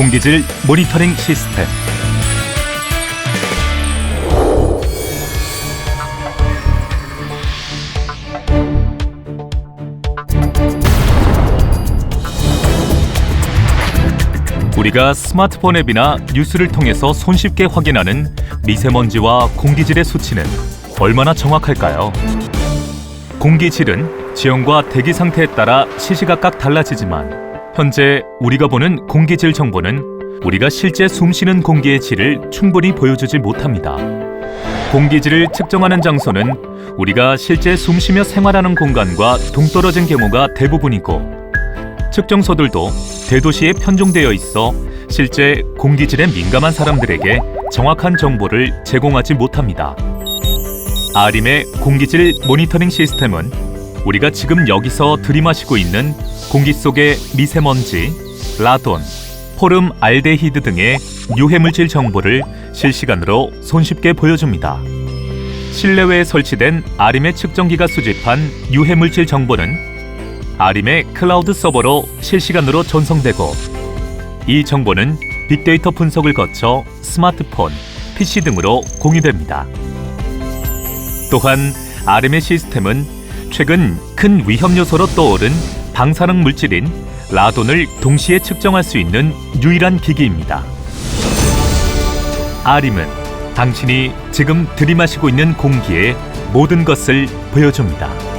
공기질 모니터링 시스템 우리가 스마트폰 앱이나 뉴스를 통해서 손쉽게 확인하는 미세먼지와 공기질의 수치는 얼마나 정확할까요? 공기질은 지형과 대기 상태에 따라 시시각각 달라지지만 현재 우리가 보는 공기질 정보는 우리가 실제 숨쉬는 공기의 질을 충분히 보여주지 못합니다. 공기질을 측정하는 장소는 우리가 실제 숨쉬며 생활하는 공간과 동떨어진 경우가 대부분이고 측정소들도 대도시에 편중되어 있어 실제 공기질에 민감한 사람들에게 정확한 정보를 제공하지 못합니다. 아림의 공기질 모니터링 시스템은 우리가 지금 여기서 들이마시고 있는 공기 속의 미세먼지, 라돈, 포름 알데히드 등의 유해물질 정보를 실시간으로 손쉽게 보여줍니다. 실내외에 설치된 아림의 측정기가 수집한 유해물질 정보는 아림의 클라우드 서버로 실시간으로 전송되고 이 정보는 빅데이터 분석을 거쳐 스마트폰, PC 등으로 공유됩니다. 또한 아름의 시스템은 최근 큰 위험 요소로 떠오른 방사능 물질인 라돈을 동시에 측정할 수 있는 유일한 기기입니다. 아림은 당신이 지금 들이마시고 있는 공기의 모든 것을 보여줍니다.